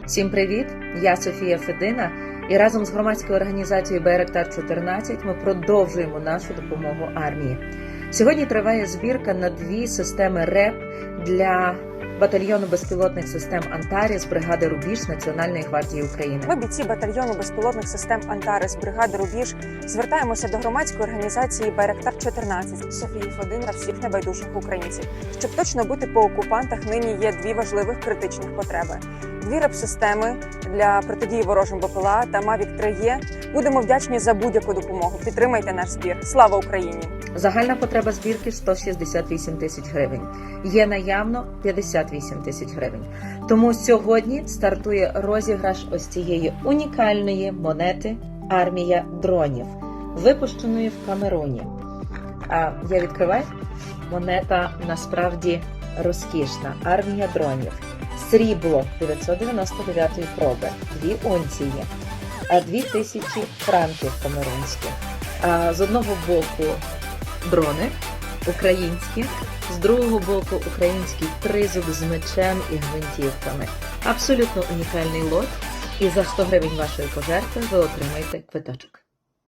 Всім привіт! Я Софія Федина, і разом з громадською організацією Беректар 14 ми продовжуємо нашу допомогу армії. Сьогодні триває збірка на дві системи РЕП для батальйону безпілотних систем Антаріс бригади Рубіж Національної гвардії України. Ми, бійці батальйону безпілотних систем Антарес бригади Рубіж, звертаємося до громадської організації Байрактар 14 Софії Фодин та всіх небайдужих українців. Щоб точно бути по окупантах, нині є дві важливих критичних потреби: дві реп-системи для протидії ворожим БПЛА та Mavic 3 є. Будемо вдячні за будь-яку допомогу. Підтримайте наш збір. Слава Україні! Загальна потреба збірки 168 тисяч гривень. Є наявно 58 тисяч гривень. Тому сьогодні стартує розіграш ось цієї унікальної монети Армія дронів, випущеної в Камеруні. А я відкриваю. Монета насправді розкішна. Армія дронів. Срібло 999 проби, дві унції, а 2000 франків камерунських. З одного боку дрони українські, з другого боку український тризуб з мечем і гвинтівками. Абсолютно унікальний лот. І за 100 гривень вашої пожертви ви отримаєте квиточок.